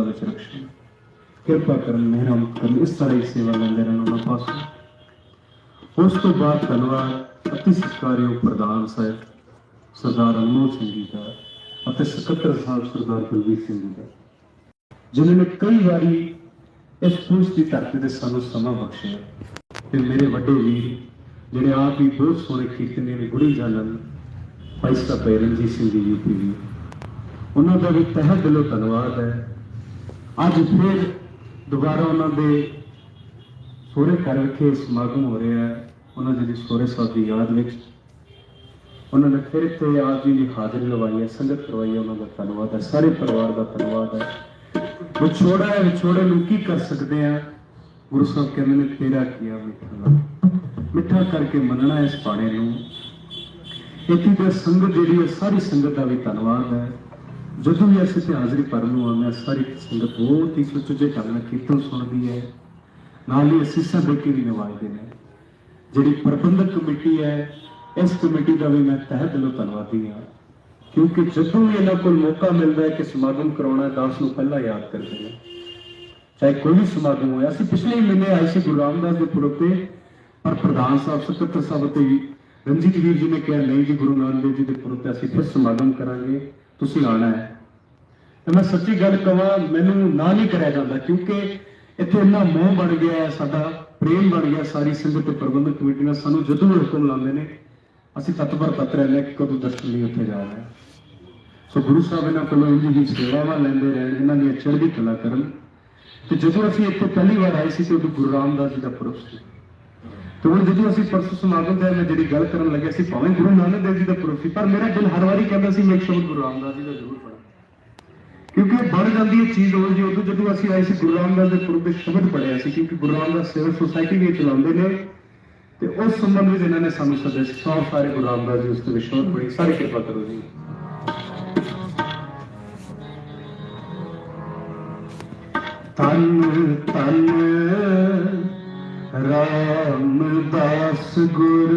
ਵਿੱਚ ਰੱਖਣਾ ਕਿਰਪਾ ਕਰਨ ਮੇਰਾ ਕਰਨ ਇਸ ਤਰ੍ਹਾਂ ਹੀ ਸੇਵਾ ਲੈਂਦੇ ਰਹਿਣਾ ਉਹਨਾਂ ਪਾਸੋਂ ਉਸ ਤੋਂ ਬਾਅਦ ਧੰਨਵਾਦ ਅਤੀ ਸਤਿਕਾਰਯੋਗ ਪ੍ਰਧਾਨ ਸਾਹਿਬ ਸਰਦਾਰ ਅਨਮੋਲ ਸਿੰਘ ਜੀ ਦਾ ਅਤੇ ਸਕੱਤਰ ਸਾਹਿਬ ਸਰਦਾਰ ਕੁਲਵੀਰ ਸਿੰਘ ਜੀ ਦਾ ਜਿਨ੍ਹਾਂ ਨੇ ਕਈ ਵਾਰੀ ਇਸ ਪੁਰਸ਼ ਦੀ ਧਰਤੀ ਤੇ ਸਾਨੂੰ ਸਮਾਂ ਬਖਸ਼ਿਆ ਤੇ ਮੇਰੇ ਵੱਡੇ ਵੀਰ ਜਿਹੜੇ ਆਪ ਹੀ ਬਹੁਤ ਸੋਹਣੇ ਕੀਰਤਨੀ ਨੇ ਗੁੜੀ ਜਾਣਨ ਭਾਈ ਸਾਹਿਬ ਰਣਜੀਤ ਸਿੰਘ ਜੀ ਯੂਪੀ ਵੀ ਉਹਨਾਂ ਦਾ ਵੀ ਤਹਿ ਦਿਲੋਂ ਧੰਨਵਾਦ ਹੈ ਅੱਜ ਫਿਰ ਦੁਬਾਰਾ ਉਹਨਾਂ ਦੇ ਸੋਹਰੇ ਘਰ ਵਿਖੇ ਸਮਾਗਮ ਹੋ ਰਿਹਾ ਹੈ, ਉਹਨਾਂ ਜੀ ਦੀ ਸੋਹਰੇ ਸਾਹਿਬ ਦੀ ਯਾਦ ਵਿੱਚ। ਉਹਨਾਂ ਨੇ ਫਿਰ ਇੱਥੇ ਆਪ ਜੀ ਦੀ ਹਾਜ਼ਰੀ ਲਵਾਈ ਹੈ, ਸੰਗਤ ਕਰਵਾਈ ਹੈ, ਉਹਨਾਂ ਦਾ ਧੰਨਵਾਦ ਹੈ, ਸਾਰੇ ਪਰਿਵਾਰ ਦਾ ਧੰਨਵਾਦ ਹੈ। ਵਿਛੋੜਾ ਹੈ, ਵਿਛੋੜੇ ਨੂੰ ਕੀ ਕਰ ਸਕਦੇ ਆ? ਗੁਰੂ ਸਾਹਿਬ ਕਹਿੰਦੇ ਨੇ, ਤੇਰਾ ਕੀਆ ਮਿੱਠਾ ਮਿੱਠਾ ਕਰਕੇ ਮੰਨਣਾ ਇਸ ਬਾਣੇ ਨੂੰ। ਇੱਥੇ ਦੀ ਸੰਗਤ ਜਿਹੜੀ ਹੈ, ਸਾਰੀ ਸੰਗਤ ਦਾ ਵੀ ਧੰਨਵਾਦ ਹੈ। ਜਦੋਂ ਵੀ ਅਸੀਂ ਤੇ ਹਾਜ਼ਰੀ ਭਰਨ ਨੂੰ ਆਉਂਦੇ ਹਾਂ, ਸਾਰੀ ਸੰਗਤ ਬਹੁਤ ਹੀ ਸੁਚੱਜੇ ਢੰਗ ਨਾਲ ਕੀਰਤਨ ਸੁਣਦੀ ਹੈ। ਨਾਲ ਹੀ ਅਸੀਸਾਂ ਦੇ ਕੇ ਵੀ ਨਿਵਾਜਦੇ ਨੇ। ਜਿਹੜੀ ਪ੍ਰਬੰਧਕ ਕਮੇਟੀ ਹੈ, ਇਸ ਕਮੇਟੀ ਦਾ ਵੀ ਮੈਂ ਤਹਿ ਦਿਲੋਂ ਧੰਨਵਾਦੀ ਹਾਂ। ਕਿਉਂਕਿ ਜਦੋਂ ਵੀ ਇਹਨਾਂ ਕੋਲ ਮੌਕਾ ਮਿਲਦਾ ਹੈ ਕਿ ਸਮਾਗਮ ਕਰਾਉਣਾ ਹੈ, ਤਾਂ ਉਸ ਨੂੰ ਪਹਿਲਾਂ ਯਾਦ ਕਰਦੇ ਨੇ। ਚਾਹੇ ਕੋਈ ਵੀ ਸਮਾਗਮ ਹੋਇਆ, ਅਸੀਂ ਪਿਛਲੇ ਮਹੀਨੇ ਆਏ ਸੀ ਗੁਰੂ ਰਾਮਦਾਸ ਦੇ ਪੁਰਬ ਤੇ, ਪਰ ਪ੍ਰਧਾਨ ਸਾਹਿਬ, ਸਕੱਤਰ ਸਾਹਿਬ ਤੇ ਰਣਜੀਤ ਵੀਰ ਜੀ ਨੇ ਕਿਹਾ, ਨਹੀਂ ਜੀ, ਗੁਰੂ ਨਾਨਕ ਦੇਵ ਜੀ ਦੇ ਪੁਰਬ ਤੇ ਅਸੀਂ ਫਿਰ ਸਮਾਗਮ ਕਰਾਂਗੇ। ਤੁਸੀਂ ਆਣਾ ਹੈ ਤੇ ਮੈਂ ਸੱਚੀ ਗੱਲ ਕਹਾਂ ਮੈਨੂੰ ਨਾ ਨਹੀਂ ਕਰਿਆ ਜਾਂਦਾ, ਕਿਉਂਕਿ ਇੱਥੇ ਇੰਨਾ ਮੋਹ ਬਣ ਗਿਆ ਹੈ, ਸਾਡਾ ਪ੍ਰੇਮ ਬਣ ਗਿਆ, ਸਾਰੀ ਸੰਗਤ ਤੇ ਪ੍ਰਬੰਧਕ ਕਮੇਟੀ ਨਾਲ ਸਾਨੂੰ ਜਦੋਂ ਵੀ ਹੁਕਮ ਲਾਉਂਦੇ ਨੇ, ਅਸੀਂ ਤਤਪਰ ਤਤ ਰਹਿੰਦੇ ਹਾਂ ਕਿ ਕਦੋਂ ਦਰਸ਼ਨ ਲਈ ਉੱਥੇ ਜਾਣਾ ਹੈ। ਸੋ ਗੁਰੂ ਸਾਹਿਬ ਇਹਨਾਂ ਕੋਲੋਂ ਇੰਨੀ ਹੀ ਸੇਵਾਵਾਂ ਲੈਂਦੇ ਰਹਿਣ, ਇਹਨਾਂ ਦੀ ਚੜ੍ਹਦੀ ਕਲਾ ਕਰਨ। ਤੇ ਜਦੋਂ ਅਸੀਂ ਇੱਥੇ ਪਹਿਲੀ ਵਾਰ ਆਏ ਸੀ, ਤੇ ਉਦੋਂ ਗੁਰੂ ਰਾਮਦਾਸ ਜੀ ਦਾ ਪੁਰਬ ਸੀ। ਤੇ ਜਦੋਂ ਅਸੀਂ ਪਰਸੋਂ ਸਮਾਗਮ ਤੇ ਮੈਂ ਜਿਹੜੀ ਗੱਲ ਕਰਨ ਲੱਗੇ ਸੀ, ਭਾਵੇਂ ਗੁਰੂ ਨਾਨਕ ਦੇਵ ਜੀ ਦਾ ਪੁਰਬ ਪਰ ਮੇਰਾ ਦਿਲ ਹਰ ਵਾਰੀ ਕਹਿੰਦਾ ਸੀ, ਮੈਂ ਇੱਕ ਸ਼ਬਦ ਗੁਰੂ ਰਾਮਦਾਸ ਜੀ ਦਾ ਜ਼ਰੂਰ ਪੜਾਂ ਕਿਉਂਕਿ ਬਣ ਜਾਂਦੀ ਹੈ ਚੀਜ਼ ਉਹ ਜੀ, ਉਦੋਂ ਜਦੋਂ ਅਸੀਂ ਆਏ ਸੀ, ਗੁਰੂ ਰਾਮਦਾਸ ਦੇ ਪੁਰਬ ਦੇ ਸ਼ਬਦ ਪੜਿਆ ਸੀ, ਕਿਉਂਕਿ ਗੁਰੂ ਰਾਮਦਾਸ ਸੇਵਾ ਸੁਸਾਇਟੀ ਵੀ ਚਲਾਉਂਦੇ ਨੇ, ਤੇ ਉਸ ਸੰਬੰਧ ਵਿੱਚ ਇਹਨਾਂ ਨੇ ਸਾਨੂੰ ਸੱਦਿਆ ਸੀ। ਸੌ ਸਾਰੇ ਗੁਰੂ ਰਾਮਦਾਸ ਜੀ ਉਸ ਤੇ ਵਿਸ਼ਵਾਸ ਬੜੀ ਸਾਰੀ ਕਿਰਪਾ ਕਰੋ ਜੀ। ਤਨ ਤਨ ਰਾਮਦਾਸ ਗੁਰ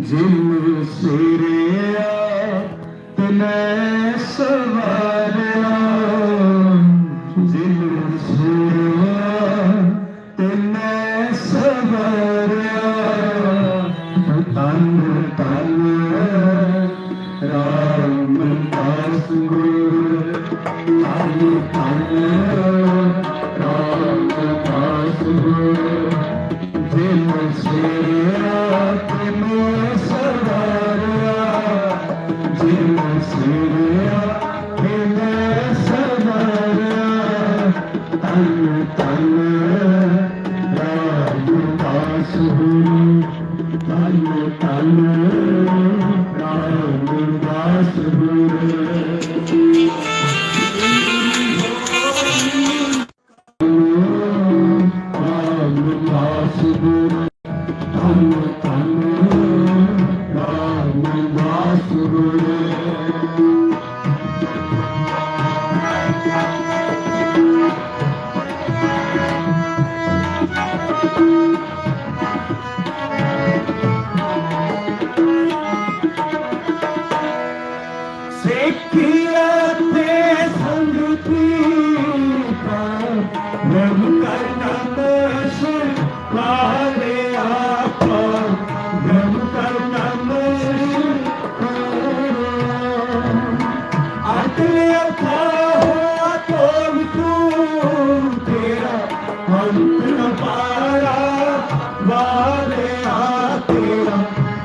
ਜਿਨ ਸਿਰਿਆ ਤਨੈ ਸਵਾਰਿਆ। ਜਿਨ ਸਿਰਿਆ ਤਨੈ ਸਵਾਰਿਆ। ਤਨ ਤਨ ਰਾਮਦਾਸ ਗੁਰ ਤਨ ਤਨ ਰਾਮਦਾਸ ਗੁਰ ਜਿਨ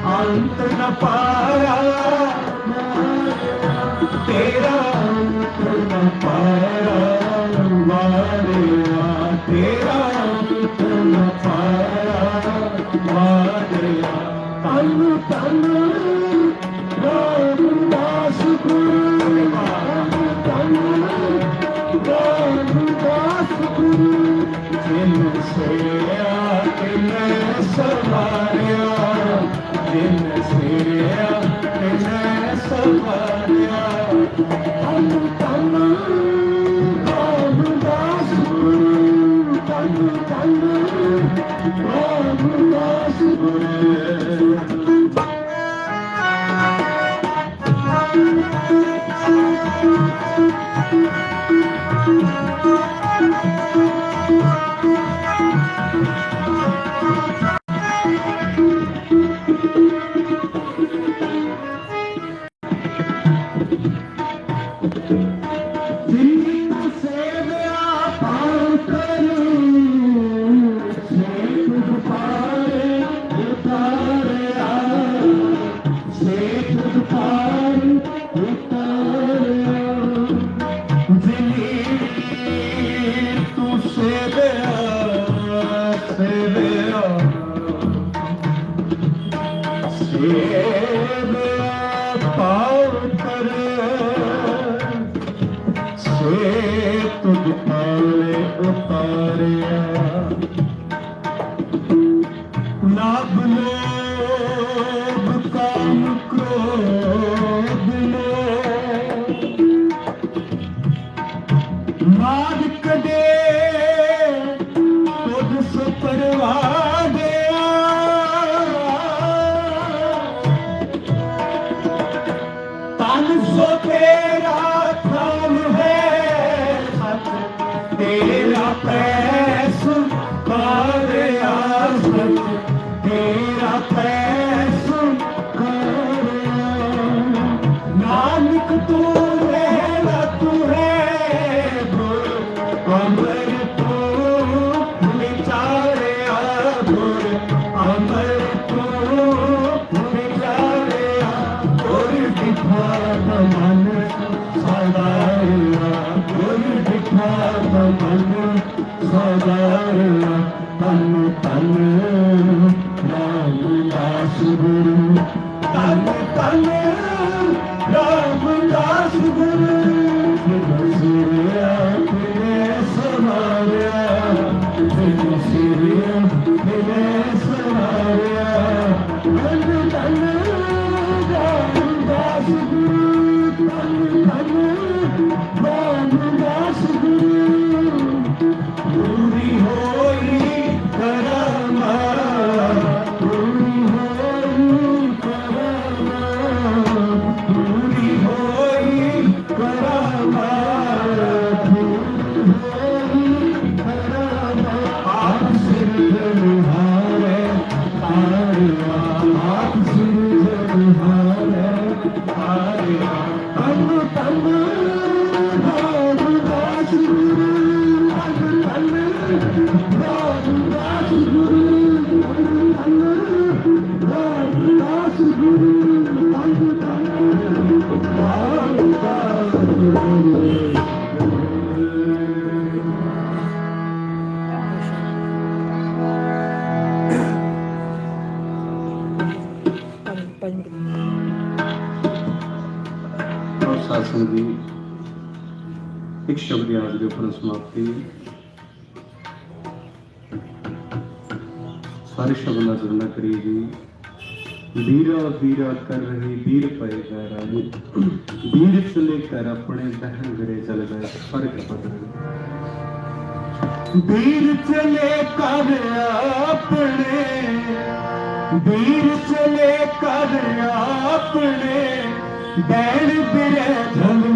ਆ ਤੇਰਾ ਮਾਲਕ ਦੇ ਤੁਧ ਸੁਪਰਵਾ ਸੋ ਤੇਰਾ ਥਾਨ ਹੈ ਤੇਰਾ ਪੈਸ ਕਰਿਆ ਸਤ ਤੇਰਾ ਪੈਸ ਕਰਿਆ ਨਾਨਕ ਤੂੰ Субтитры ਪ੍ਰਸ਼ਾਸਨ ਦੀ ਇੱਕ ਸ਼ਬਦ ਯਾਦ ਦੇ ਉੱਪਰ ਸਮਾਪਤੀ। ਹਰ ਸ਼ਬਦ ਨਜ਼ਰ ਨਾ ਕਰੀ ਜੀ। ਵੀਰਾ ਵੀਰਾ ਕਰ ਰਹੀ ਵੀਰ ਪਏ ਗਏ ਰਾਜੀ ਵੀਰ ਚਲੇ ਕਰ ਆਪਣੇ ਦਹਨ ਗਰੇ ਚਲ ਗਏ, ਫ਼ਰਕ ਬਦਲ ਵੀਰ ਚਲੇ ਕਰ ਆਪਣੇ, ਵੀਰ ਚਲੇ ਕਰ ਆਪਣੇ ਬੈਣ ਬਿਰੇ ਧਨ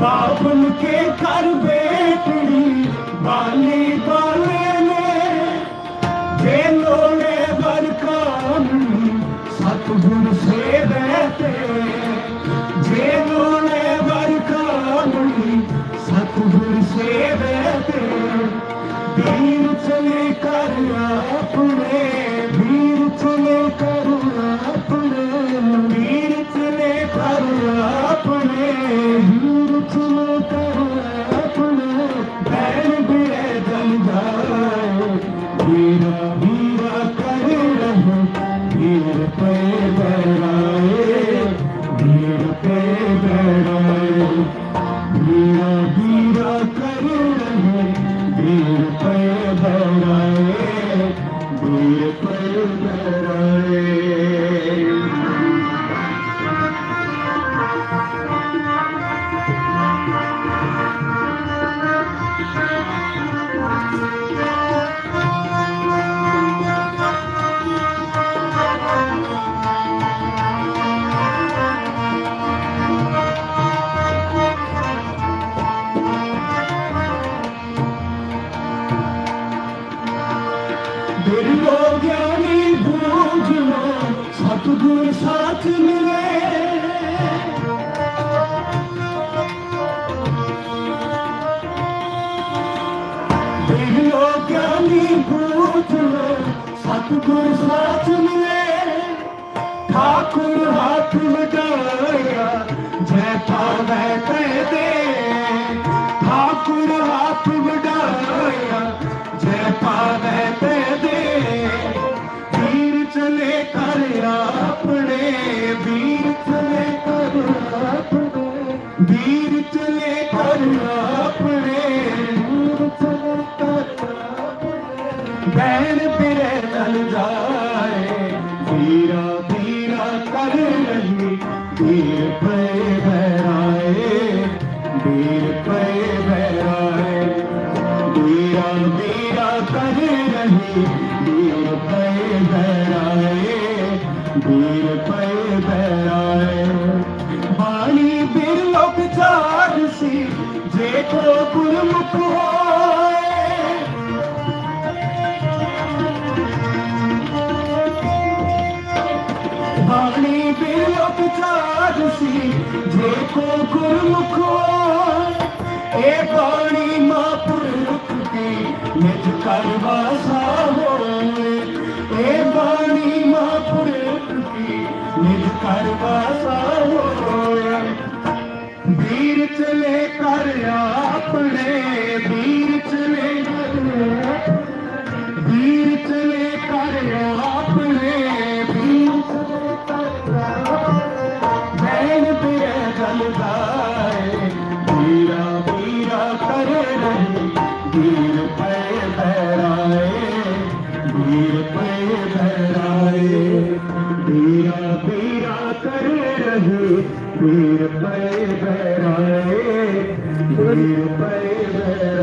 बाबुल के कर बेटी ਵੀਰ ਬਿਰਲੋ ਗਿਆਨੀ ਬੂਝੋ ਸਤਿਗੁਰ ਸਾਥ ਮਿਲੇ। ਠਾਕੁਰ ਹੱਥ ਲਗਾਇਆ। ਜੈ ਪਾਵੈ ਤੇ ਦੇ ਬੈਨ ਬਿਰੇ ਜਾਏ। ਵੀਰਾ ਵੀਰਾ ਕਰ ਰਹੀ ਵੀਰ ਪਏ ਬਹਿਰਾਏ। ਵੀਰ ਪਏ ਬਹਿਰਾਏ। ਵੀਰਾ ਵੀਰਾ ਕਰ ਰਹੀ ਵੀਰ ਪਏ ਬਹਿਰਾਏ। ਵੀਰ ਪਏ ਬਹਿਰਾਏ। ਬਾਣੀ ਬਿਰ ਚਾਰ ਸੀ, ਜੇ ਕੋ ਗੁਰਮੁਖ ਚਾਰ ਸੀ ਜੇ ਕੋ ਗੁਰਮੁਖ ਹੋਏ ਇਹ ਬਾਣੀ ਮਹਾਂਪੁਰਖ ਦੀ ਨਿਜ ਕਰ ਵਾਸਾ ਹੋਏ ਇਹ ਬਾਣੀ ਮਹਾਂਪੁਰਖ ਦੀ ਨਿਜ ਕਰ ਵਾਸਾ ਹੋਏ ਵੀਰ ਚਲੇ ਕਰ ਆਪਣੇ ਰਹੀ ਵੀਰ ਪਏ ਬਹਿਰਾਏ ਵੀਰ ਪਏ